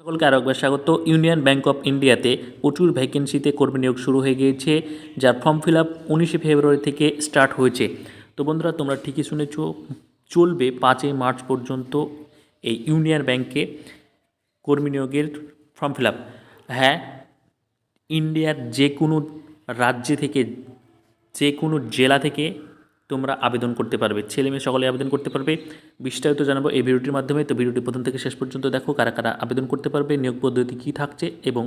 সকলকে আরও একবার স্বাগত। ইউনিয়ন ব্যাঙ্ক অফ ইন্ডিয়াতে প্রচুর ভ্যাকেন্সিতে কর্মী নিয়োগ শুরু হয়ে গিয়েছে, যার ফর্ম ফিল আপ উনিশে ফেব্রুয়ারি থেকে স্টার্ট হয়েছে। তো বন্ধুরা, তোমরা ঠিকই শুনেছ, চলবে পাঁচই মার্চ পর্যন্ত এই ইউনিয়ন ব্যাংকে কর্মী নিয়োগের ফর্ম ফিল আপ। হ্যাঁ ইন্ডিয়ার যে কোনো রাজ্যে থেকে যে কোনো জেলা থেকে তোমরা আবেদন করতে পারবে। ছেলে মেয়ে সকলে আবেদন করতে পারবে। বিস্তারিত জানাব এই ভিডিওটির মাধ্যমে। তো ভিডিওটি প্রথম থেকে শেষ পর্যন্ত দেখো কারা কারা আবেদন করতে পারবে, নিয়োগ পদ্ধতি কী থাকছে এবং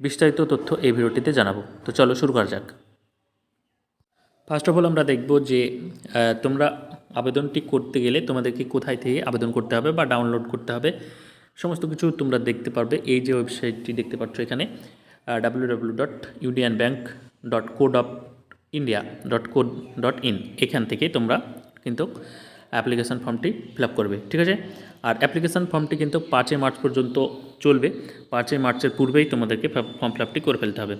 বিস্তারিত তথ্য এই ভিডিওটিতে জানাব। তো চলো শুরু করা যাক। ফার্স্ট অফ অল আমরা দেখব যে তোমরা আবেদনটি করতে গেলে তোমাদেরকে কোথায় থেকে আবেদন করতে হবে বা ডাউনলোড করতে হবে, সমস্ত কিছু তোমরা দেখতে পারবে। এই যে ওয়েবসাইটটি দেখতে পাচ্ছ এখানে W W dot union bank dot co dot India dot co dot in এখান থেকে তোমরা কিন্তু অ্যাপ্লিকেশান ফর্মটি ফিল করবে, ঠিক আছে? আর অ্যাপ্লিকেশান ফর্মটি কিন্তু পাঁচই মার্চ পর্যন্ত চলবে। পাঁচই মার্চের পূর্বেই তোমাদেরকে ফর্ম ফিল করে ফেলতে হবে।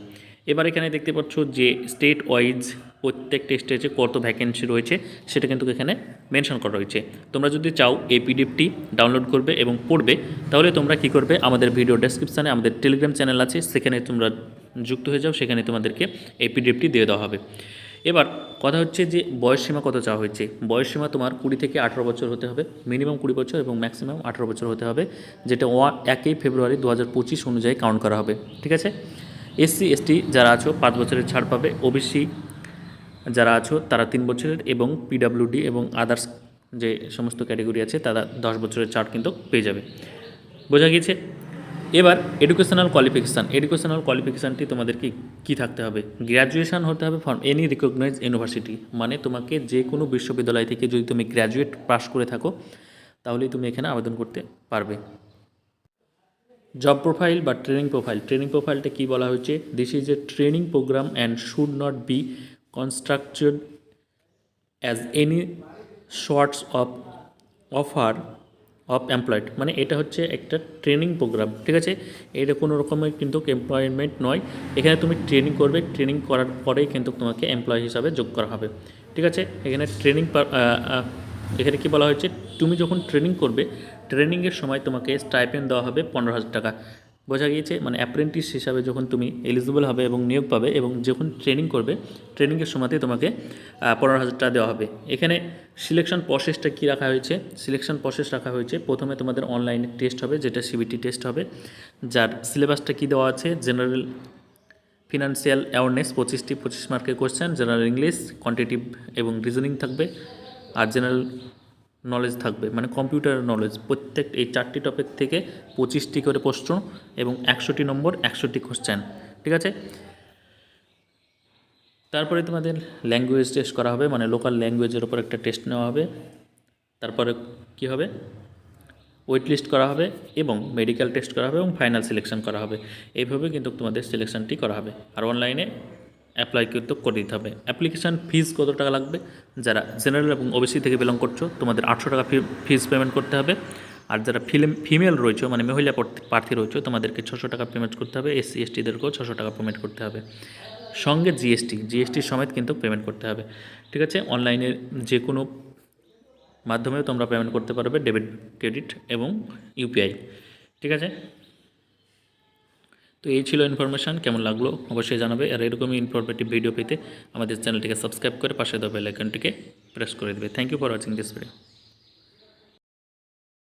এবার এখানে দেখতে পাচ্ছ যে স্টেট ওয়াইজ প্রত্যেকটা স্টেজে কত ভ্যাকেন্সি রয়েছে, সেটা কিন্তু এখানে মেনশন করা রয়েছে। তোমরা যদি চাও এই পিডিএফটি ডাউনলোড করবে এবং পড়বে, তাহলে তোমরা কি করবে? আমাদের ভিডিও ডেসক্রিপশানে আমাদের টেলিগ্রাম চ্যানেল আছে, সেখানে তোমরা যুক্ত হয়ে যাও, সেখানে তোমাদেরকে এই পিডিএফটি দিয়ে দেওয়া হবে। এবার কথা হচ্ছে যে বয়সসীমা কত চাওয়া হয়েছে? বয়সসীমা তোমার কুড়ি থেকে আঠারো বছর হতে হবে, মিনিমাম কুড়ি বছর এবং ম্যাক্সিমাম আঠারো বছর হতে হবে, যেটা ওয়া একই ফেব্রুয়ারি দু হাজার পঁচিশ অনুযায়ী কাউন্ট করা হবে, ঠিক আছে? এসসি এসটি যারা আছো, পাঁচ বছরের ছাড় পাবে ওবিসি যারা আছো, তারা তিন বছরের এবং পিডাব্লিউডি এবং আদার্স যে সমস্ত ক্যাটাগরি আছে, তারা দশ বছরের ছাড় কিন্তু পেয়ে যাবে। বোঝা গিয়েছে? এবার এডুকেশনাল কোয়ালিফিকেশান এডুকেশনাল কোয়ালিফিকেশানটি তোমাদেরকে কী থাকতে হবে? গ্র্যাজুয়েশান হতে হবে ফ্রম এনি রিকগনাইজ ইউনিভার্সিটি মানে তোমাকে যে কোনো বিশ্ববিদ্যালয় থেকে যদি তুমি গ্র্যাজুয়েট পাস করে থাকো, তাহলেই তুমি এখানে আবেদন করতে পারবে। জব প্রোফাইল বা ট্রেনিং প্রোফাইল ট্রেনিং প্রোফাইলটা কী বলা হয়েছে? This is a training programme and should not be construed as any sorts of offer of employed মানে এটা হচ্ছে একটা ট্রেনিং প্রোগ্রাম ঠিক আছে? এটা কোনো রকমের কিন্তু এমপ্লয়মেন্ট নয়। এখানে তুমি ট্রেনিং করবে ট্রেনিং করার পরেই কিন্তু তোমাকে এমপ্লয় হিসাবে যোগ করা হবে, ঠিক আছে? এখানে ট্রেনিং এখানে কি বলা হয়েছে? তুমি যখন ট্রেনিং করবে ট্রেনিংয়ের সময় তোমাকে স্টাইপেন্ড দেওয়া হবে পনেরো হাজার টাকা। বোঝা গিয়েছে মানে অ্যাপ্রেন্টিস হিসাবে যখন তুমি এলিজিবল হবে এবং নিয়োগ পাবে এবং যখন ট্রেনিং করবে ট্রেনিংয়ের সময়তে তোমাকে পনেরো হাজার টাকা দেওয়া হবে। এখানে সিলেকশন প্রসেসটা কী রাখা হয়েছে? সিলেকশন প্রসেস রাখা হয়েছে, প্রথমে তোমাদের অনলাইনে টেস্ট হবে, যেটা সিবিটি টেস্ট হবে, যার সিলেবাসটা কী দেওয়া আছে? জেনারেল ফিনান্সিয়াল অ্যাওয়ারনেস পঁচিশটি পঁচিশ মার্কের কোশ্চেন জেনারেল ইংলিশ কোয়ান্টিটিভ এবং রিজনিং থাকবে, আর জেনারেল নলেজ থাকবে মানে কম্পিউটার নলেজ প্রত্যেক, এই চারটি টপিক থেকে পঁচিশটি করে প্রশ্ন এবং একশোটি নম্বর, একশোটি কোশ্চেন ঠিক আছে? তারপরে তোমাদের ল্যাঙ্গুয়েজ টেস্ট করা হবে মানে লোকাল ল্যাঙ্গুয়েজের ওপর একটা টেস্ট নেওয়া হবে। তারপরে কি হবে? ওয়েট লিস্ট করা হবে এবং মেডিকেল টেস্ট করা হবে এবং ফাইনাল সিলেকশন করা হবে। এইভাবে কিন্তু তোমাদের সিলেকশনটি করা হবে। আর অনলাইনে অ্যাপ্লাই কিন্তু করে দিতে হবে। অ্যাপ্লিকেশান ফিজ কত টাকা লাগবে? যারা জেনারেল এবং ওবিসি থেকে বিলং করছ, তোমাদের আটশো টাকা ফিজ পেমেন্ট করতে হবে। আর যারা ফিল্ম ফিমেল রয়েছে মানে মহিলা প্রার্থী- রয়েছে, তোমাদেরকে ছশো টাকা পেমেন্ট করতে হবে। এসসি এসটিদেরকেও ছশো টাকা পেমেন্ট করতে হবে। সঙ্গে জিএসটি জিএসটির সমেত কিন্তু পেমেন্ট করতে হবে। ঠিক আছে? অনলাইনের যে কোনো মাধ্যমেও তোমরা পেমেন্ট করতে পারবে ডেবিট ক্রেডিট এবং ইউপিআই ঠিক আছে? তো এই ছিল ইনফরমেশান কেমন লাগল অবশ্যই জানাবে। আর এরকমই ইনফরমেটিভ ভিডিও পেতে আমাদের চ্যানেলটিকে সাবস্ক্রাইব করে পাশে দেওয়া বেল প্রেস করে দেবে। Thank you for watching this video